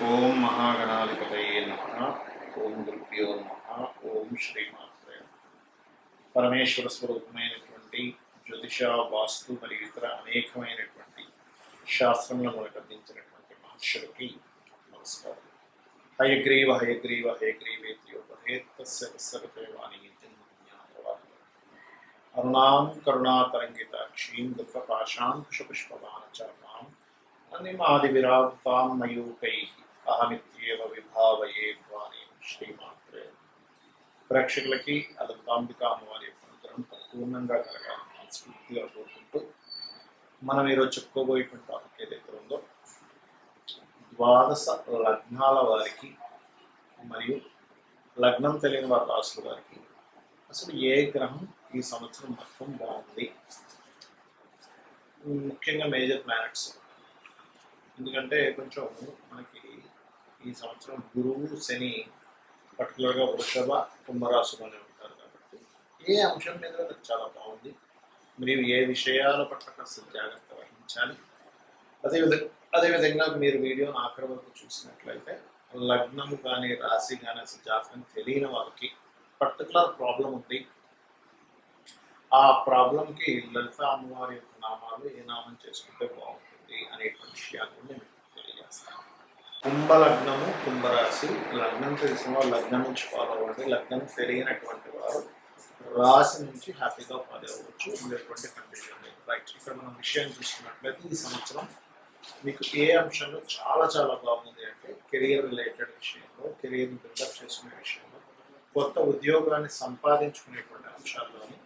ఓం మహాగణాధిపతయే నమ ఓం గురుభ్యో నమ ఓం శ్రీమాత్రే నమః. పరమేశ్వర స్వరూపమైనటువంటి జ్యోతిష వాస్తు మరియు ఇతర అనేకమైనటువంటి శాస్త్రములను మనకు అందించినటువంటి మహర్షులకి నమస్కారం. హయగ్రీవ హయగ్రీవ హయగ్రీవేత్యోపహేత్తస్య వాణి అరుణాం కరుణాతరంగితాక్షీం దుఃఖపాశాంకుశపుష్పమానచర్మాం అనిమాదివిరాప్తాం మయూకై అహమిత్యేవ విభావయే వాణి శ్రీమాత్రే. ప్రేక్షకులకి అదంతాంబిక అమ్మవారి యొక్క అనుగ్రహం పరిపూర్ణంగా కలగాలని మనస్ఫూర్తిగా కోరుకుంటూ మనం ఈరోజు చెప్పుకోబోయేటువంటి టాపిక్ ఏదైతే ఉందో ద్వాదశ లగ్నాల వారికి మరియు లగ్నం తెలియని వారి రాసుల వారికి అసలు ఏ గ్రహం ఈ సంవత్సరం మొత్తం బాగుంది? ముఖ్యంగా మేజర్ ప్లానెట్స్ ఎందుకంటే కొంచెం మనకి ఈ సంవత్సరం గురువు శని పర్టికులర్గా వృషభ కుంభరాశులోనే ఉంటారు కాబట్టి ఏ అంశం మీద నాకు చాలా బాగుంది. మీరు ఏ విషయాల పట్ల కాస్త జాగ్రత్త వహించాలి. అదేవిధంగా అదేవిధంగా మీరు వీడియోను ఆఖరి వరకు చూసినట్లయితే లగ్నము కానీ రాశి కానీ అసలు జాతకం తెలియని వాళ్ళకి పర్టికులర్ ప్రాబ్లం ఉంది. ఆ ప్రాబ్లంకి లలిత అమ్మవారి యొక్క నామాలు ఏ నామం చేసుకుంటే బాగుంటుంది అనేటువంటి విషయాన్ని నేను తెలియజేస్తాను కుంభ లగ్నము కుంభరాశి. లగ్నం తెలిసిన వాళ్ళు లగ్నం నుంచి ఫాలో అవ్వండి. లగ్నం తెలియనటువంటి వారు రాశి నుంచి హ్యాపీగా ఫాలో అవ్వచ్చు. ఉండేటువంటి కండిషన్ లేదు. రైట్ ఇక్కడ మనం విషయం చూసుకున్నట్లయితే ఈ సంవత్సరం మీకు ఏ అంశంలో చాలా చాలా బాగుంది అంటే కెరియర్ రిలేటెడ్ విషయంలో కెరియర్ని బిల్డప్ చేసుకునే విషయంలో కొత్త ఉద్యోగాన్ని సంపాదించుకునేటువంటి అంశాల్లోని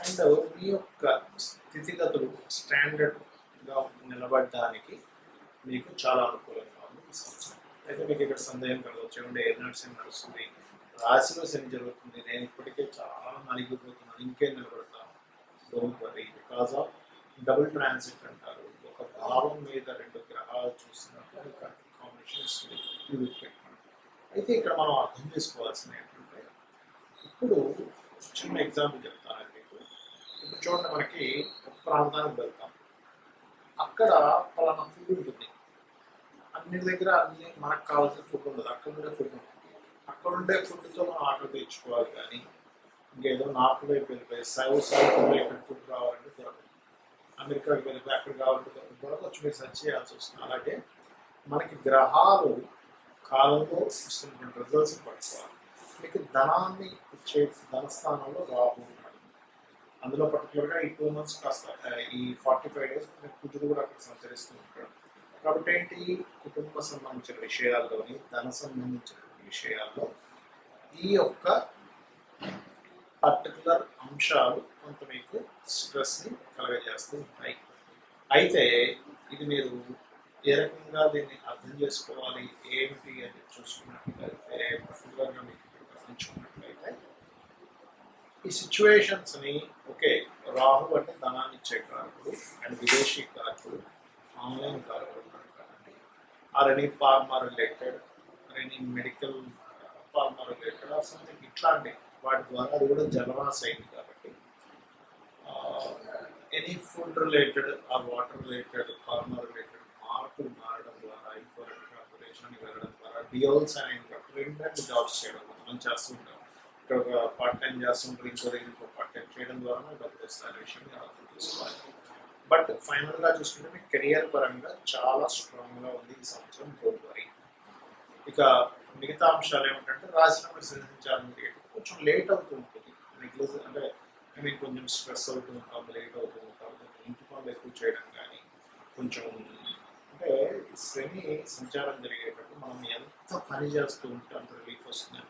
అండ్ మీ యొక్క స్థితిగతులు స్టాండర్డ్గా నిలబడడానికి మీకు చాలా అనుకూలంగా అయితే మీకు ఇక్కడ సందేహం కలగవచ్చు. ఏమంటే ఎయిర్ నర్సింగ్ నడుస్తుంది. రాశిలో శని జరుగుతుంది. నేను ఇప్పటికే చాలా నలిగిపోతున్నాను. ఇంకేం నిలబడతాను? Don't worry because of double transit అంటారు. ఒక భావం మీద రెండు గ్రహాలు చూసినప్పుడు కాంబినేషన్ అయితే ఇక్కడ మనం అర్థం చేసుకోవాల్సిన ఏంటంటే ఇప్పుడు చిన్న ఎగ్జాంపుల్ చెప్తాను మీకు. ఇప్పుడు చూడండి మనకి ఒక ప్రాంతానికి వెళ్తాం. అక్కడ పలానా ఫుడ్ ఉంటుంది. అన్ని దగ్గర అన్ని మనకు కావాల్సిన ఫుడ్ ఉండదు. అక్కడ ఉండే ఫుడ్ ఉంటుంది అక్కడ ఉండే ఫుడ్తో మనం ఆర్డర్ తెచ్చుకోవాలి కానీ ఇంకేదో నార్త్ వైపు వెళ్ళిపోయి సైవ్ సౌత్ వైపు ఫుడ్ కావాలంటే దొరకదు. అమెరికాకి వెళ్ళిపోయి అక్కడ కావాలంటే దొరకదు. దొరకవచ్చు మీరు సెర్చ్ చేయాల్సి వస్తుంది. అలాగే మనకి గ్రహాలు కాలంలో ఇస్తున్నటువంటి రిజల్ట్స్ పట్టుకోవాలి. మీకు ధనాన్ని ఇచ్చే ధనస్థానంలో రాహు ఉన్నాడు. అందులో పర్టికులర్గా ఈ టూ మంత్స్ కాస్త ఈ ఫార్టీ ఫైవ్ డేస్ కుజుడు కూడా అక్కడ సంచరిస్తూ ఉంటాడు. కాబట్టి ఏంటి? కుటుంబ సంబంధించిన విషయాల్లోని ధన సంబంధించిన విషయాల్లో ఈ యొక్క పర్టికులర్ అంశాలు కొంత మీకు స్ట్రెస్ని కలగజేస్తూ ఉంటాయి. అయితే ఇది మీరు ఏ రకంగా దీన్ని అర్థం చేసుకోవాలి? ఏమిటి అని చూసుకున్నట్లయితే పర్టికులర్గా మీకు గమనించుకున్నట్లయితే ఈ సిచ్యువేషన్స్ని ఓకే రాహు అంటే ధనాన్ని ఇచ్చే కారకుడు అండ్ విదేశీ కారకుడు ఆన్లైన్ కారకుడు కాదండి or any pharma related any medical pharma related or something ఇట్లాంటి వాటి ద్వారా అది కూడా జలరాశి అయింది కాబట్టి. Any food related or water related pharma related మార్పులు మారడం ద్వారా ఇంకో రకంగా వెళ్ళడం ద్వారా డియోల్స్ అనే రెండు జాబ్స్ చేయడం మనం చేస్తుంటాం ఇక్కడ ఒక పార్ట్ టైం చేస్తుంటారు ఇంకో దగ్గర ఇంకో పార్ట్ టైం చేయడం ద్వారా డబ్బు డబ్బులు వస్తాయి విషయం అర్థం చేసుకోవాలి. బట్ ఫైనల్గా చూసుకుంటే మీ కెరియర్ పరంగా చాలా స్ట్రాంగ్గా ఉంది ఈ సంవత్సరం. డోంట్ ఇక మిగతా అంశాలు ఏమిటంటే రాజీనామా మీరు కొంచెం లేట్ అవుతూ ఉంటుంది నెగ్లెజ్ అంటే ఐ మీన్ కొంచెం స్ట్రెస్ అవుతుంది ఉంటాం లేట్ అవుతుంది కాబట్టి కొంచెం ఇంటి పనులు ఎక్కువ చేయడం కానీ కొంచెం అంటే శని సంచారం జరిగేటప్పుడు మనం ఎంత పని చేస్తూ ఉంటే అంత రిలీఫ్ వస్తుంది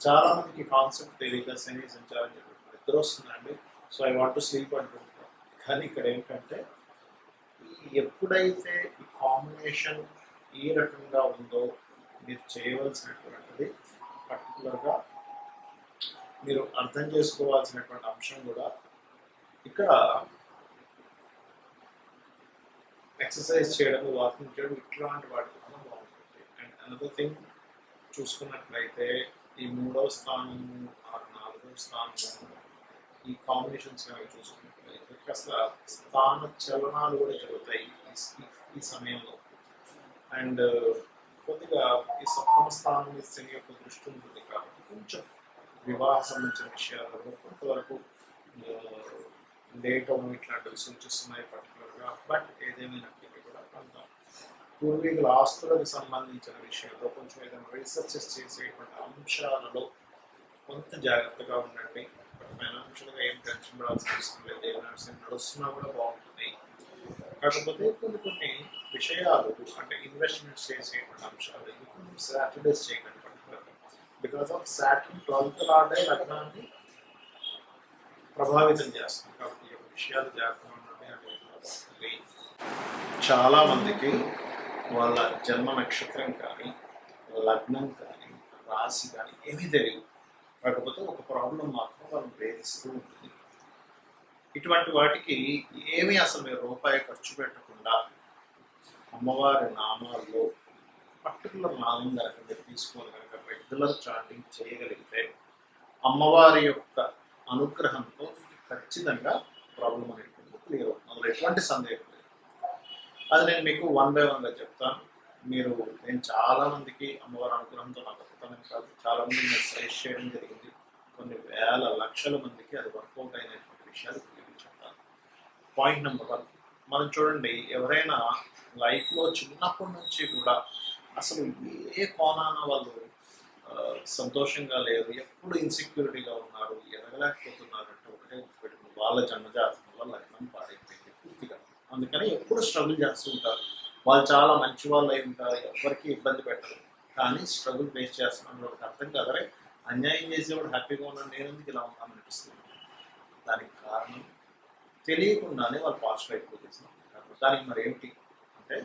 చాలా మందికి కాన్సెప్ట్ తెలియక శని సంచారం జరిగేటప్పుడు నిద్ర వస్తుందండి. So I want to sleep అంటుంటాం కానీ ఇక్కడ ఏంటంటే ఎప్పుడైతే ఈ కాంబినేషన్ ఏ రకంగా ఉందో మీరు చేయవలసినటువంటిది పర్టికులర్గా మీరు అర్థం చేసుకోవాల్సినటువంటి అంశం కూడా ఇక్కడ ఎక్సర్సైజ్ చేయడం వాకింగ్ చేయడం ఇట్లాంటి వాటి వల్ల బాగుంటుంది అండ్ అనదర్ థింగ్ చూసుకున్నట్లయితే ఈ మూడవ స్థానము ఆ నాలుగవ స్థానము ఈ కాంబినేషన్స్ కనుక చూసుకున్నట్లయితే కాస్త స్థాన చలనాలు కూడా జరుగుతాయి ఈ- ఈ- సమయంలో. అండ్ కొద్దిగా ఈ సప్తమ స్థానం శని యొక్క దృష్టి ఉంటుంది కాబట్టి కొంచెం వివాహ సంబంధించిన విషయాలలో కొంతవరకు లేట్ అవ్వడం ఇట్లాంటివి సూచిస్తున్నాయి పర్టికులర్గా బట్ ఏదేమైనప్పటికీ కూడా కొంత పూర్వీకుల ఆస్తులకు సంబంధించిన విషయంలో కొంచెం ఏదైనా రీసెర్చెస్ చేసేటువంటి అంశాలలో కొంత జాగ్రత్తగా ఉండండి. ఫైనాన్షియల్గా ఏం టెన్షన్ పడాల్సిన అవసరం లేదు ఏమైనా నడుస్తున్నా కూడా బాగుంటుంది. కాకపోతే కొన్ని కొన్ని విషయాలు అంటే ఇన్వెస్ట్మెంట్స్ చేసేటువంటి అంశాలు ఎందుకు సాటర్డేస్ చేయకండి because of Saturn twelfth lord లగ్నాన్ని ప్రభావితం చేస్తుంది. కాబట్టి ఈ యొక్క విషయాలు జాగ్రత్తగా ఉండండి చాలా మందికి వాళ్ళ జన్మ నక్షత్రం కానీ లగ్నం కానీ రాశి కానీ ఏమీ తెలియదు కాకపోతే ఒక ప్రాబ్లం మాత్రం వాళ్ళు ఉంటుంది ఇటువంటి వాటికి ఏమీ అసలు మీరు రూపాయి ఖర్చు పెట్టకుండా అమ్మవారి నామాల్లో పర్టికులర్ నామం కనుక మీరు తీసుకొని కనుక రెగ్యులర్ చాటింగ్ చేయగలిగితే అమ్మవారి యొక్క అనుగ్రహంతో ఖచ్చితంగా ప్రాబ్లం అనేటువంటి క్లియర్ అవుతుంది. అందులో ఎటువంటి సందేహం లేదు. అది నేను మీకు వన్ బై వన్గా చెప్తాను. మీరు నేను చాలామందికి అమ్మవారి అనుగ్రహంతో నాకు అద్భుతమైన కాదు చాలామంది నేను సజెస్ట్ చేయడం జరిగింది. కొన్ని వేల లక్షల మందికి అది వర్కౌట్ అయినటువంటి విషయాలు మీకు చెప్తాను పాయింట్ నెంబర్ వన్ మనం చూడండి ఎవరైనా లైఫ్లో చిన్నప్పటి నుంచి కూడా అసలు ఏ కోణాన వాళ్ళు సంతోషంగా లేరు ఎప్పుడు ఇన్సెక్యూరిటీగా ఉన్నారు ఎదగలేకపోతున్నారు అంటే ఒకటే గుర్తుపెట్టుకుని వాళ్ళ జన్మజాతకంలో వల్ల లగ్నం పాడైపోయింది పూర్తిగా. అందుకని ఎప్పుడు స్ట్రగుల్ చేస్తూ ఉంటారు. వాళ్ళు చాలా మంచి వాళ్ళు అయి ఉంటారు ఎవరికి ఇబ్బంది పెట్టరు. కానీ స్ట్రగుల్ ఫేస్ చేస్తున్నారు వాళ్ళకి అర్థం కదరే అన్యాయం చేసేవాడు హ్యాపీగా ఉన్నాడు నేను ఎందుకు ఇలా ఉన్నాను అనిపిస్తుంది. దానికి కారణం తెలియకుండానే వాళ్ళు పాజిటివ్ అయిపోతున్నాం దానికి మరి ఏమిటి అంటే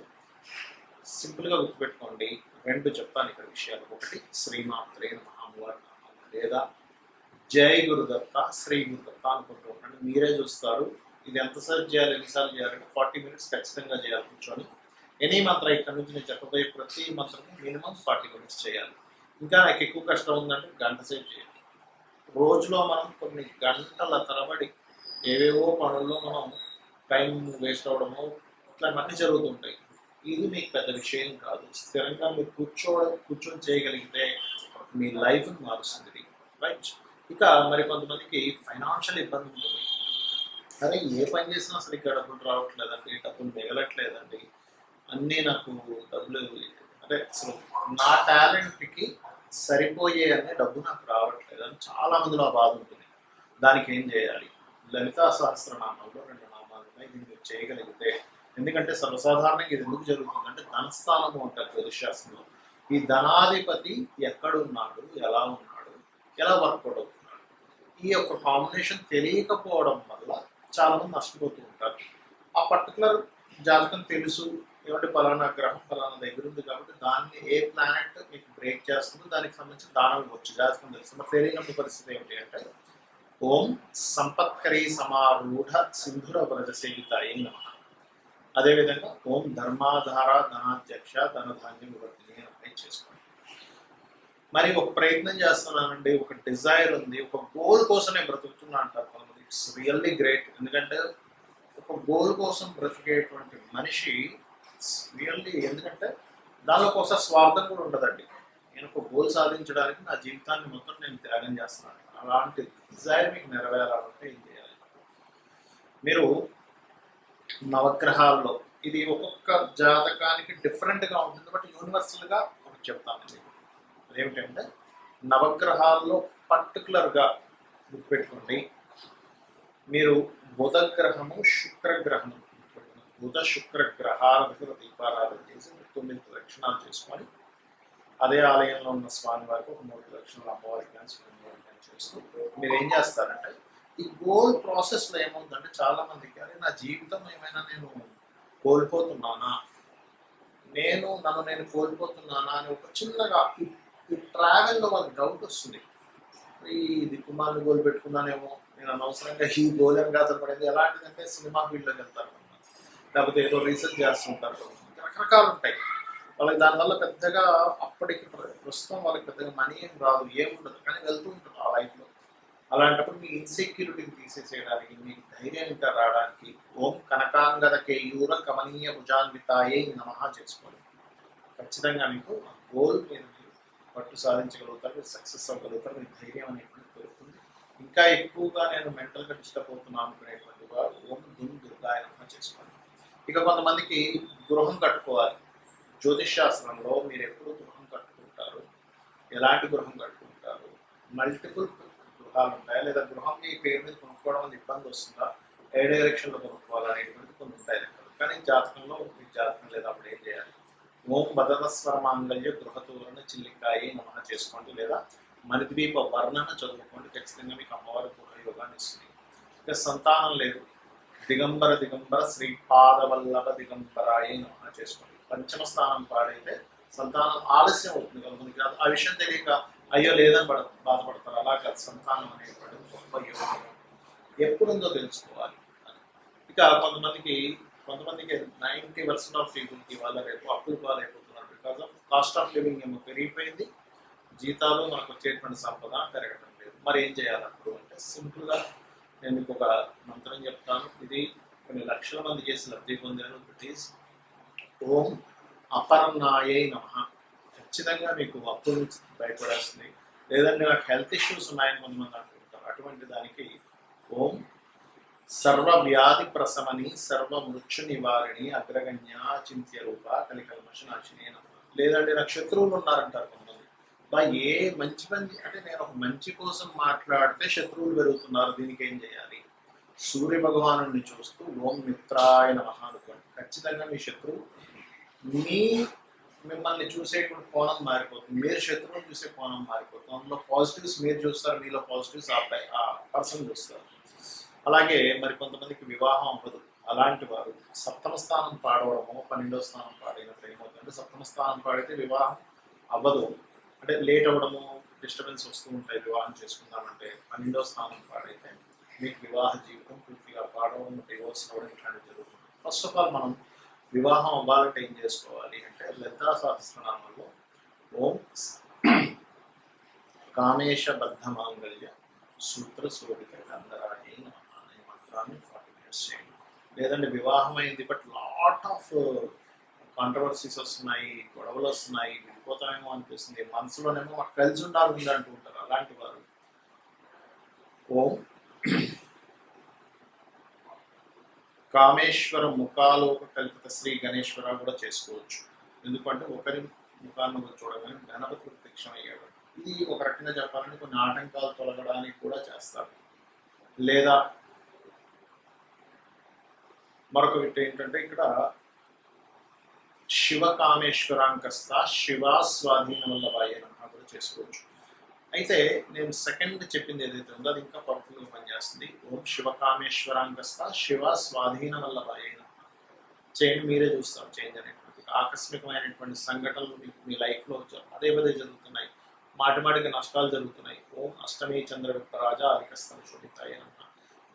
సింపుల్గా గుర్తుపెట్టుకోండి రెండు చెప్తాను ఇక్కడ విషయాలు. ఒకటి శ్రీమాత్రే మహామూల లేదా జై గురుదత్త శ్రీ గురుదత్త అనుకుంటూ ఉండండి. మీరే చూస్తారు ఇది ఎంతసార్లు చేయాలి ఎన్నిసార్లు చేయాలంటే ఫార్టీ మినిట్స్ ఖచ్చితంగా చేయాలి కూర్చొని. ఎనీ మంత్రం ఇక్కడ నుంచి నేను చెప్పబోయే ప్రతి మంత్రం మినిమం ఫార్టీ మినిట్స్ చేయాలి. ఇంకా నాకు ఎక్కువ కష్టం ఉందంటే గంట సేపు చేయాలి. రోజులో మనం కొన్ని గంటల తరబడి ఏవేవో పనుల్లో మనం టైం వేస్ట్ అవ్వడము ఇట్లాంటివన్నీ జరుగుతుంటాయి ఇది మీకు పెద్ద విషయం కాదు. స్థిరంగా మీరు కూర్చోవడం కూర్చొని చేయగలిగితే మీ లైఫ్ని మారుస్తుంది. ఇది రైట్ ఇక మరి కొంతమందికి ఫైనాన్షియల్ ఇబ్బంది ఉంటుంది అరే ఏ పని చేసినా అసలు ఇక్కడ డబ్బులు రావట్లేదండి డబ్బులు మిగలట్లేదండి. అన్నీ నాకు డబ్బులు అంటే అసలు నా టాలెంట్ సరిపోయే అనే డబ్బు నాకు రావట్లేదు అని చాలా మందిలో ఆ బాధ ఉంటుంది. దానికి ఏం చేయాలి? లలితా సహస్రనామంలో రెండు నామాలు ఉన్నాయి. దీన్ని మీరు చేయగలిగితే ఎందుకంటే సర్వసాధారణంగా ఇది ఎందుకు జరుగుతుందంటే ధనస్థానము అంటారు జ్యోతిశాస్త్రంలో ఈ ధనాధిపతి ఎక్కడున్నాడు? ఎలా ఉన్నాడు? ఎలా వర్కౌట్ అవుతున్నాడు? ఈ యొక్క కాంబినేషన్ తెలియకపోవడం వల్ల చాలా మంది నష్టపోతూ ఉంటారు. ఆ పర్టికులర్ జాతకం తెలుసు. ఏమంటే పలానా గ్రహం పలానా దగ్గర ఉంది కాబట్టి దాన్ని ఏ ప్లానెట్ మీకు బ్రేక్ చేస్తుందో. దానికి సంబంధించిన దానం ఇవ్వచ్చు జాతకం తెలుసు మరి తెలియనప్పుడు పరిస్థితి ఏమిటి అంటే ఓం సంపత్కరీ సమారూఢ సింధుర వ్రజ సేవితాయి నమ. అదేవిధంగా ఓం ధర్మాధార ధనాధ్యక్ష ధనధాన్యం వివర్తిని అప్లై చేసుకోండి. మరి ఒక ప్రయత్నం చేస్తున్నానండి ఒక డిజైర్ ఉంది ఒక గోల్ కోసమే బ్రతుకుతున్నా అంటారు కొంతమంది. ఇట్స్ రియల్లీ గ్రేట్ ఎందుకంటే ఒక గోల్ కోసం బ్రతికేటువంటి మనిషి రియల్లీ ఎందుకంటే దానిలో కోసం స్వార్థం కూడా ఉండదండి. నేను ఒక గోల్ సాధించడానికి నా జీవితాన్ని మొత్తం నేను త్యాగం చేస్తున్నాను. అలాంటి డిజైర్ మీకు నెరవేరాలంటే ఏం చేయాలి? మీరు నవగ్రహాల్లో ఇది ఒక్కొక్క జాతకానికి డిఫరెంట్గా ఉంటుంది. బట్ యూనివర్సల్గా ఒకటి చెప్తాను ఇది అదేమిటంటే నవగ్రహాల్లో పర్టికులర్గా గుర్తుపెట్టుకోండి. మీరు బుధ గ్రహము బుధ శుక్ర గ్రహాల దగ్గర దీపారాధన చేసి మీరు తొమ్మిది ప్రదక్షిణాలు చేసుకొని అదే ఆలయంలో ఉన్న స్వామి వారికి ఒక మూడు లక్షల అమ్మవారికి కానీ కానీ చేస్తూ మీరు ఏం చేస్తారంటే ఈ గోల్ ప్రాసెస్లో ఏముందంటే చాలా మందికి అరే నా జీవితం ఏమైనా నేను కోల్పోతున్నానా? నేను నన్ను నేను కోల్పోతున్నానా? అని ఒక చిన్నగా ఈ ట్రావెల్లో వాళ్ళకి డౌట్ వస్తుంది. ఈ దిక్కుమాలను గోల్ పెట్టుకున్నానేమో నేను అనవసరంగా ఈ గోల్ అని గాథలు ఎలాంటిదంటే సినిమా ఫీల్డ్లోకి వెళ్తారు లేకపోతే ఏదో రీసెర్చ్ చేస్తుంటారు. రకరకాలు ఉంటాయి. వాళ్ళకి దానివల్ల పెద్దగా అప్పటికి ప్రస్తుతం వాళ్ళకి పెద్దగా మనీ ఏం రాదు ఏముండదు కానీ వెళ్తూ ఉంటుంది ఆ లైఫ్లో అలాంటప్పుడు మీ ఇన్సెక్యూరిటీని తీసేసేయడానికి మీకు ధైర్యం రావడానికి ఓం కనకాంగదకే యూర కమనీయ భుజాన్వితాయే నమహ చేసుకోండి. ఖచ్చితంగా మీకు ఆ గోల్ మీరు మీరు పట్టు సాధించగలుగుతారు మీరు సక్సెస్ అవ్వగలుగుతారు మీ ధైర్యం అనేటువంటి పెరుగుతుంది. ఇంకా ఎక్కువగా నేను మెంటల్గా డిస్టర్బ్ అవుతున్నాను అనుకునేటువంటి వారు ఓం దుమ్ దుర్గాయనమ చేసుకోండి. ఇక కొంతమందికి గృహం కట్టుకోవాలి. జ్యోతిష్ శాస్త్రంలో మీరు ఎప్పుడు గృహం కట్టుకుంటారు? ఎలాంటి గృహం కట్టుకుంటారు? మల్టిపుల్ గృహాలు ఉంటాయా లేదా గృహం మీ పేరు మీద కొనుక్కోవడం వల్ల ఇబ్బంది వస్తుందా? ఏ డైరెక్షన్లో కొనుక్కోవాలి అనేటువంటి కొన్ని ఉంటాయి కానీ జాతకంలో మీ జాతకం లేదా అప్పుడు ఏం చేయాలి? ఓం బదనస్వర మాంగళ్య గృహతూరణ చిల్లికాయి నమన చేసుకోండి. లేదా మణిద్వీప వర్ణన చదువుకోండి. ఖచ్చితంగా మీకు అమ్మవారి గృహయోగాన్ని ఇస్తుంది. ఇక సంతానం లేదు. దిగంబర దిగంబర శ్రీపాదవల్లభ దిగంబరాయి నమన చేసుకోండి. పంచమ స్థానం పాడైతే సంతానం ఆలస్యం అవుతుంది కొంతమందికి ఆ విషయం తెలియక అయ్యో లేదని పడ బాధపడతారు. అలా కాదు సంతానం అనేటువంటి గొప్ప యోగం. ఎప్పుడుందో తెలుసుకోవాలి. ఇక కొంతమందికి కొంతమందికి నైంటీ పర్సెంట్ ఆఫ్ పీపుల్కి వాళ్ళ రేపు అప్పులు పాలైపోతున్నారు because of cost of living ఏమో పెరిగిపోయింది. జీతాలు మనకు వచ్చేటువంటి సంపద పెరగడం లేదు. మరి ఏం చేయాలి అప్పుడు అంటే సింపుల్గా నేను మీకు ఒక మంత్రం చెప్తాను. ఇది కొన్ని లక్షల మంది చేసి లబ్ధి పొందారు ఇట్ ఈస్ ఓం అపర్ణాయై నమ. ఖచ్చితంగా మీకు అప్పు నుంచి బయటపడేస్తుంది లేదంటే నాకు హెల్త్ ఇష్యూస్ ఉన్నాయని కొంతమంది అనుకుంటారు. అటువంటి దానికి ఓం సర్వ వ్యాధి ప్రసమని సర్వ మృత్యు నివారిణి అగ్రగణ్య చింత్య రూప కలికల్మష నాశిని నమః. లేదంటే నాకు శత్రువులు ఉన్నారంటారు కొంతమంది. బా ఏ మంచి మంచి అంటే నేను ఒక మంచి కోసం మాట్లాడితే శత్రువులు పెరుగుతున్నారు దీనికి ఏం చేయాలి? సూర్య భగవాను చూస్తూ ఓం మిత్రాయ నమ అనుకోండి. ఖచ్చితంగా మీ శత్రువు మీ మిమ్మల్ని చూసేటువంటి కోణం మారిపోతుంది. మీరు శత్రువుని చూసే కోణం మారిపోతుంది. అందులో పాజిటివ్స్ మీరు చూస్తారు మీలో పాజిటివ్స్ ఆ ఆ పర్సన్ చూస్తారు. అలాగే మరి కొంతమందికి వివాహం అవ్వదు. అలాంటి వారు సప్తమ స్థానం పాడవడము పన్నెండవ స్థానం పాడినప్పుడు ఏమవుతుందంటే సప్తమ స్థానం పాడితే వివాహం అవ్వదు. అంటే లేట్ అవ్వడము డిస్టర్బెన్స్ వస్తూ ఉంటాయి వివాహం చేసుకుందామంటే పన్నెండవ స్థానం పాడైతే మీకు వివాహ జీవితం పూర్తిగా పాడవడం డివోర్స్ అవ్వడం ఇట్లాంటివి జరుగుతుంది. ఫస్ట్ ఆఫ్ ఆల్ మనం వివాహం అవ్వాలంటే ఏం చేసుకోవాలి అంటే లలితా సహస్రనామంలో ఓం కామేశ బద్ధ మాంగళ్య సూత్ర శోభిత గంధరాణి అనే మంత్రాన్ని ఫార్టీ మినిట్స్ చేయండి. లేదంటే వివాహం అయింది but lot of uh, controversies వస్తున్నాయి గొడవలు వస్తున్నాయి విడిపోతామేమో అనిపిస్తుంది. మనసులోనేమో మాకు కలిసి ఉండాలి ఉంది అంటూ ఉంటారు. అలాంటి వారు. ఓం కామేశ్వర ముఖాలోక కల్పిత శ్రీ గణేశ్వర కూడా చేసుకోవచ్చు. ఎందుకంటే ఒకరి ముఖాన్ని చూడగానే గణపతి ప్రత్యక్షం ఇది ఒక రకంగా చెప్పాలంటే కొన్ని ఆటంకాలు తొలగడానికి కూడా చేస్తారు. లేదా మరొక విట్ ఏంటంటే ఇక్కడ శివ కామేశ్వరాంకస్త శివ స్వాధీన వల్లభాయ కూడా చేసుకోవచ్చు. అయితే నేను సెకండ్ చెప్పింది ఏదైతే ఉందో అది ఇంకా పవర్ఫుల్గా పనిచేస్తుంది. ఓం శివకామేశ్వరాంగస్త శివ స్వాధీన వల్ల నమః చేంజ్ మీరే చూస్తారు చేంజ్ అనేటువంటి ఆకస్మికమైనటువంటి సంఘటనలు మీకు మీ లైఫ్లో అదే పదే జరుగుతున్నాయి. మాటిమాటికి నష్టాలు జరుగుతున్నాయి. ఓం అష్టమి చంద్ర రాజా అధికస్థం చూపిస్తాయి అన్న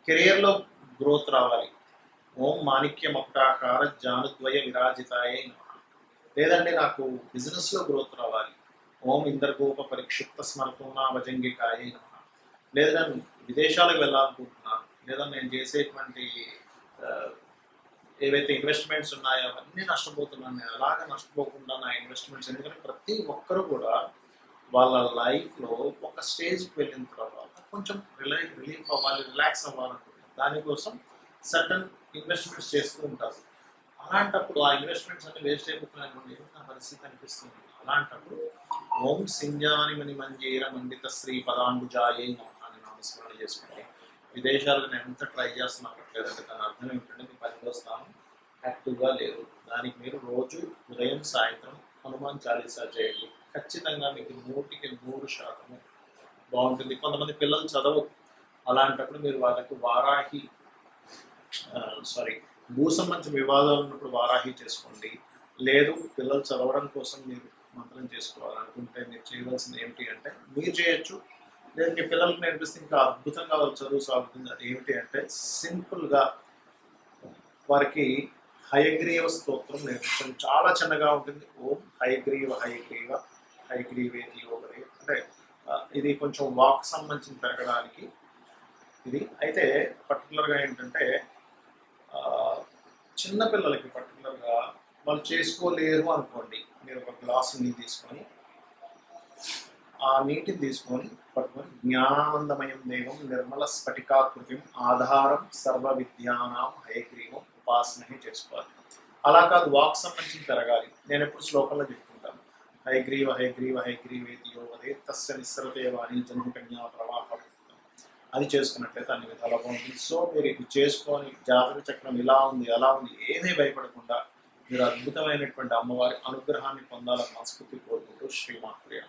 కెరియర్లో గ్రోత్ రావాలి. ఓం మాణిక్య మకుటాకార జానుద్వయ విరాజితాయ లేదండి లేదంటే నాకు బిజినెస్లో గ్రోత్ రావాలి. ఓం ఇంద్రగోప పరిక్షిప్త స్మరతున్నా భజంగికాయ లేదా నేను విదేశాలకు వెళ్ళాలనుకుంటున్నాను లేదా నేను చేసేటువంటి ఏవైతే ఇన్వెస్ట్మెంట్స్ ఉన్నాయో అవన్నీ నష్టపోతున్నాను నేను అలాగే నష్టపోకుండా నా ఇన్వెస్ట్మెంట్స్ ఎందుకంటే ప్రతి ఒక్కరు కూడా వాళ్ళ లైఫ్లో ఒక స్టేజ్కి వెళ్ళిన తర్వాత కొంచెం రిలై రిలీఫ్ అవ్వాలి రిలాక్స్ అవ్వాలనుకుంటున్నారు. దానికోసం సర్టన్ ఇన్వెస్ట్మెంట్స్ చేస్తూ ఉంటారు. అలాంటప్పుడు ఆ ఇన్వెస్ట్మెంట్స్ అన్ని వేస్ట్ అయిపోతున్నాయి నా పరిస్థితి అనిపిస్తుంది? అలాంటప్పుడు ఓం సింజానిమని మంజీర మండిత శ్రీ పదాంబుజాయే అని నామస్మరణ చేసుకుంటే విదేశాలకు నేను ఎంత ట్రై చేస్తున్నట్లేదంటే దాని అర్థం ఏంటంటే మీ పనిలో స్థానం యాక్టివ్గా లేదు. దానికి మీరు రోజు ఉదయం సాయంత్రం హనుమాన్ చాలీసా చేయండి. ఖచ్చితంగా మీకు నూటికి నూరు శాతము బాగుంటుంది. కొంతమంది పిల్లలు చదవరు. అలాంటప్పుడు మీరు వాళ్ళకి వారాహి సారీ భూ సంబంధించిన వివాదాలు ఉన్నప్పుడు వారాహి చేసుకోండి. లేదు పిల్లలు చదవడం కోసం మీరు మంత్రం చేసుకోవాలనుకుంటే మీరు చేయవలసింది ఏమిటి అంటే మీరు చేయొచ్చు. లేదు మీ పిల్లలకు నేర్పిస్తే ఇంకా అద్భుతంగా వాళ్ళు చదువు సాగుతుంది. అది ఏమిటి అంటే సింపుల్గా వారికి హయగ్రీవ స్తోత్రం నేర్పించడం. చాలా చిన్నగా ఉంటుంది. ఓం హయగ్రీవ హయగ్రీవ హయగ్రీవేది యోగరే అంటే ఇది కొంచెం వాక్ సంబంధించిన పెరగడానికి ఇది. అయితే పర్టికులర్గా ఏంటంటే చిన్నపిల్లలకి పర్టికులర్గా వాళ్ళు చేసుకోలేరు అనుకోండి. మీరు ఒక గ్లాసు నీళ్ళు తీసుకొని ఆ నీటిని తీసుకొని పట్టుకొని జ్ఞానందమయం దేవం నిర్మల స్ఫటికాకృతిం ఆధారం సర్వ విద్యానాం హయగ్రీవం ఉపాసన చేసుకోవాలి. అలా కాదు వాక్ సంబంధించి పెరగాలి. నేను ఎప్పుడు శ్లోకంలో చెప్పుకుంటాను. హయగ్రీవ హయగ్రీవ హయగ్రీవేదియో అదే తస్య నిస్సరతే వాణి జన్మకన్యా ప్రవాహం అది చేసుకున్నట్లయితే అన్ని విధాలుగా ఉంటుంది. సో మీరు ఇది చేసుకొని జాతక చక్రం ఇలా ఉంది అలా ఉంది ఏమీ భయపడకుండా మీరు అద్భుతమైనటువంటి అమ్మవారి అనుగ్రహాన్ని పొందాలని మనస్ఫూర్తి కోరుకుంటూ శ్రీమాత్రి